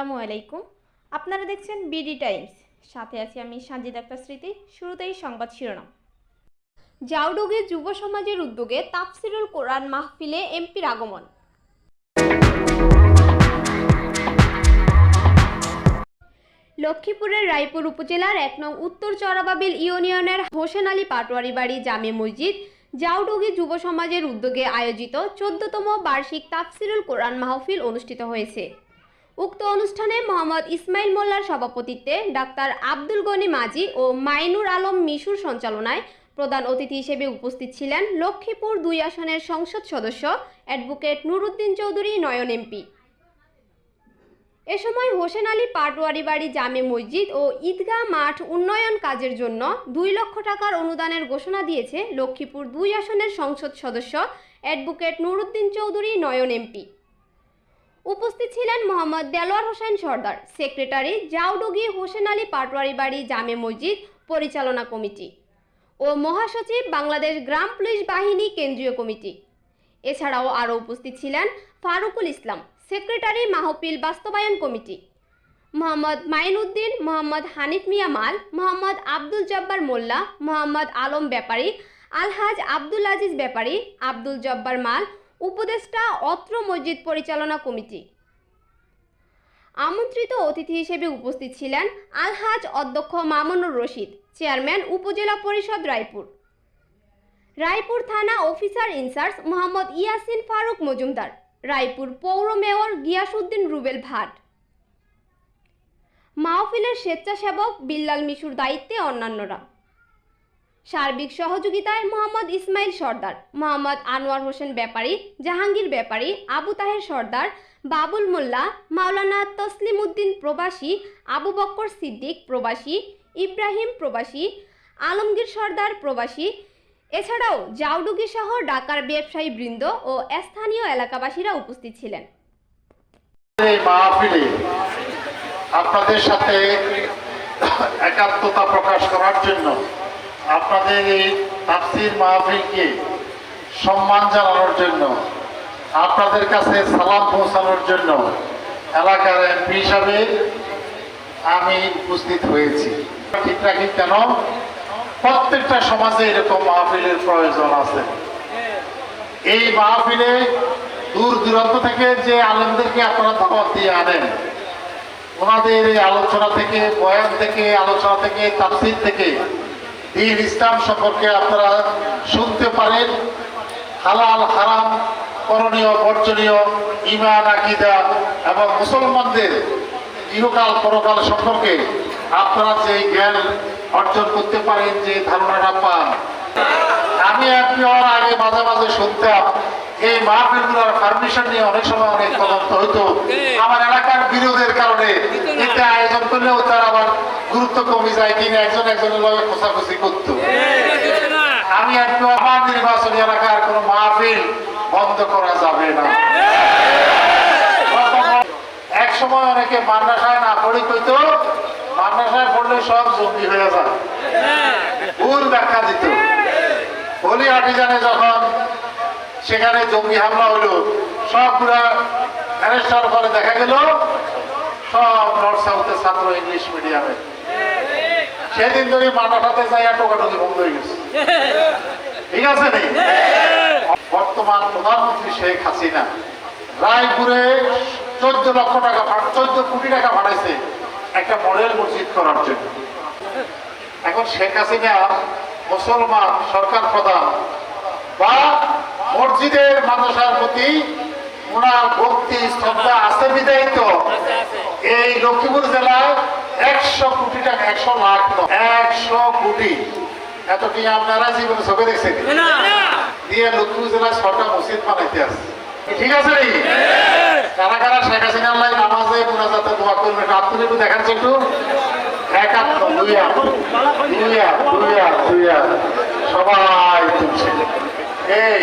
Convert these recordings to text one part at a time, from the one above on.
আসসালামু আলাইকুম। আপনারা দেখছেন বিডি টাইমস সাথে আছি আমি সাজিদ আক্তার স্মৃতি। শুরুতেই সংবাদ শিরোনাম। জাউডুগে যুব সমাজের উদ্যোগে তাফসিরুল কোরআন মাহফিলে এমপির আগমন। লক্ষ্মীপুরের রায়পুর উপজেলার এক নং উত্তর চরাবাবিল ইউনিয়নের হোসেন আলী পাটোয়ারি বাড়ি জামে মসজিদ, জাউডুগি যুব সমাজের উদ্যোগে আয়োজিত চোদ্দতম বার্ষিক তাফসিরুল কোরআন মাহফিল অনুষ্ঠিত হয়েছে। উক্ত অনুষ্ঠানে মোহাম্মদ ইসমাইল মোল্লার সভাপতিত্বে ডাক্তার আব্দুল গনি মাজি ও মাইনুর আলম মিশুর সঞ্চালনায় প্রধান অতিথি হিসেবে উপস্থিত ছিলেন লক্ষ্মীপুর দুই আসনের সংসদ সদস্য অ্যাডভোকেট নুরুদ্দিন চৌধুরী, নয়ন এমপি। এ সময় হোসেন আলী পাটোয়ারি বাড়ি জামে মসজিদ ও ঈদগাহ মাঠ উন্নয়ন কাজের জন্য দুই লক্ষ টাকার অনুদানের ঘোষণা দিয়েছে লক্ষ্মীপুর দুই আসনের সংসদ সদস্য অ্যাডভোকেট নুরুদ্দিন চৌধুরী, নয়ন এমপি। উপস্থিত ছিলেন মোহাম্মদ দেলোয়ার হোসেন সর্দার, সেক্রেটারি জাউডুগি হোসেন আলী পাটোয়ারি বাড়ি জামে মসজিদ পরিচালনা কমিটি ও মহাসচিব বাংলাদেশ গ্রাম পুলিশ বাহিনী কেন্দ্রীয় কমিটি। এছাড়াও আরও উপস্থিত ছিলেন ফারুকুল ইসলাম, সেক্রেটারি মাহফিল বাস্তবায়ন কমিটি, মোহাম্মদ মাইনউদ্দিন, মোহাম্মদ হানিফ মিয়া মাল, মোহাম্মদ আব্দুল জব্বার মোল্লা, মোহাম্মদ আলম ব্যাপারী, আলহাজ আব্দুল আজিজ ব্যাপারী, আব্দুল জব্বার মাল উপদেষ্টা অত্র মসজিদ পরিচালনা কমিটি। আমন্ত্রিত অতিথি হিসেবে উপস্থিত ছিলেন আলহাজ অধ্যক্ষ মামুনুর রশিদ, চেয়ারম্যান উপজেলা পরিষদ রায়পুর। রায়পুর থানা officer in charge Mohammad Yasin Faruk Majumder, Raipur পৌর মেয়র গিয়াসউদ্দিন রুবেল ভাট। মাহফিলের স্বেচ্ছাসেবক বিল্লাল মিশুর দায়িত্বে অন্যান্যরা। সার্বিক সহযোগিতায় মোহাম্মদ ইসমাইল সর্দার, মোহাম্মদ আনোয়ার হোসেন ব্যাপারী, জাহাঙ্গীর ব্যাপারী, আবু তাহের সর্দার, বাবুল মোল্লা, মাওলানা তসলিম উদ্দিন প্রবাসী, আবু বক্কর সিদ্দিক প্রবাসী, ইব্রাহিম প্রবাসী, আলমগীর সর্দার প্রবাসী। এছাড়াও জাউডুগি সহ ঢাকার ব্যবসায়ী বৃন্দ ও স্থানীয় এলাকাবাসীরা উপস্থিত ছিলেন। আপনাদের সাথে একাত্মতা প্রকাশ করার জন্য আপনাদের এই তাফসির মাহফিলকে সম্মান জানানোর জন্য, আপনাদের কাছে সালাম পৌঁছানোর জন্য এলাকার এমপি হিসাবে আমি উপস্থিত হয়েছি। ঠিক রাখি কেন? প্রত্যেকটা সমাজে এরকম মাহফিলের প্রয়োজন আছে। এই মাহফিলে দূর দূরান্ত থেকে যে আলেমদেরকে আপনারা দাওয়াত দিয়ে আনেন, ওনাদের এই আলোচনা থেকে, বয়ান থেকে, আলোচনা থেকে, তাফসির থেকে দিন ইসলাম সম্পর্কে আপনারা শুনতে পারেন। হালাল, হারাম, করণীয়, বর্জনীয় ইমান আকিদা এবং মুসলমানদের ইহকাল, পরকাল সম্পর্কে আপনারা যে জ্ঞান অর্জন করতে পারেন, যে ধারণাটা পান। আমি আপনি হওয়ার আগে মাঝে মাঝে শুনতাম এই মাহফিলগুলোর পারমিশন নিয়ে অনেক সময় অনেক তদন্ত হতো আমার এলাকার বিরোধের কারণে এতে আয়োজন করলেও তার আবার গুরুত্ব কমে যায় কিনা একজন একজনের লগে খোঁচাখুচি করতো। আমি একটু আমার নির্বাচনী এলাকার কোনো মাহফিল বন্ধ করা যাবে না। এক সময় অনেকে মান্নাসায় না পড়ি কইতো মান্নাসায় পড়লে সব জঙ্গি হয়ে যায়। ভুল ব্যাখ্যা দিত। হোলি আটিজানে যখন সেখানে জঙ্গি হামলা হলো। সবগুলা অ্যারেস্ট হওয়ার দেখা গেল, সব নর্থ সাউথের ছাত্র ইংলিশ মিডিয়ামে। সেদিন ধরে মানাটাতে যাইয়া টোকাটুকি বন্ধ হয়ে গেছে। ঠিক আছে নেই বর্তমান প্রধানমন্ত্রী শেখ হাসিনা রায়পুরে চোদ্দ লক্ষ টাকা চোদ্দ কোটি টাকা ভাড়াইছে একটা মডেল মসজিদ করার জন্য। এখন শেখ হাসিনা মুসলমান সরকার প্রধান বা মসজিদের মাদ্রাসার প্রতি ওনার ভক্তি শ্রদ্ধা আছে বিদায়ী তো। এই লক্ষ্মীপুর জেলায় একশো কোটি টাকা একশো লাখ একশো কোটি। এত কি আপনারা জীবনে চোখে দেখছেন? দিয়ে লক্ষ্মীপুর জেলায় ছটা মসজিদ বানাইতে আছে ঠিক আছে রে? কারা কারা শেখ হাসিনার লাই নামাজে মোনাজাতে দোয়া করবে একটু আপনি একটু দেখাচ্ছেন একটু। এক হাত দুই হাত দুই হাত দুই হাত। সবাই তুলছে। এই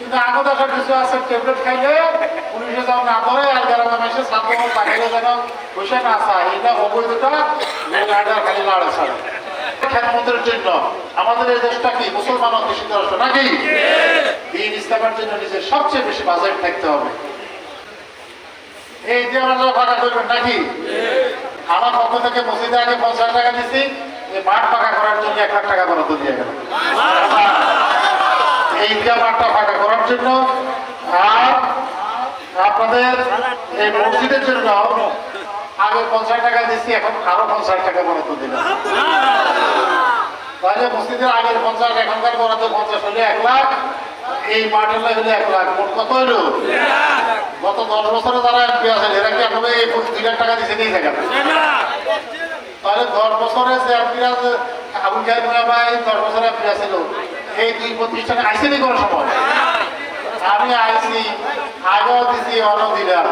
কিন্তু আগত একটা কিছু আছে ট্যাবলেট খাইলে পুলিশে যাও না ধরে আর গ্রামে মেসে সাথে তাকাইলে যেন বসে না এটা অবৈধটা এটা খালি লাড়ে ছাড়ে। জন্য। আমাদের এই দেশটা কি? মুসলমান অধ্যুষিত রাষ্ট্র নাকি? দিন ইসলামের জন্য নিজের সবচেয়ে বেশি বাজেট থাকতে হবে। এই যে আমরা ফাঁকা করবেন নাকি? আমার পক্ষ থেকে মসজিদে আগে পঞ্চাশ টাকা দিচ্ছি এই মাঠ ফাঁকা করার জন্য এক লাখ টাকা বরাদ্দ দিয়ে গেল। এই মাঠটা ফাঁকা জন্য আর আপনাদের এই মসজিদের জন্য আগে পঞ্চাশ টাকা দিচ্ছি এখন আরও পঞ্চাশ টাকা বরাদ্দ দিলাম। তাহলে মসজিদের আগের পঞ্চাশ, এখনকার বরাদ্দ পঞ্চাশ হলে এক লাখ, এই মাঠের হলে এক লাখ। মোট কত হইল গত দশ বছরে যারা এমপি আছেন, এরা কি আপনাদের এই দুই লাখ টাকা দিচ্ছে এই জায়গাতে? তাহলে দশ বছরে যে এমপিরা আবুল মিয়া ভাই দশ বছরে এমপি আছিল এই দুই প্রতিষ্ঠানে আইসিনি কোনো সময়? আমি আইসি আগেও দিছি অন্য দিলাম।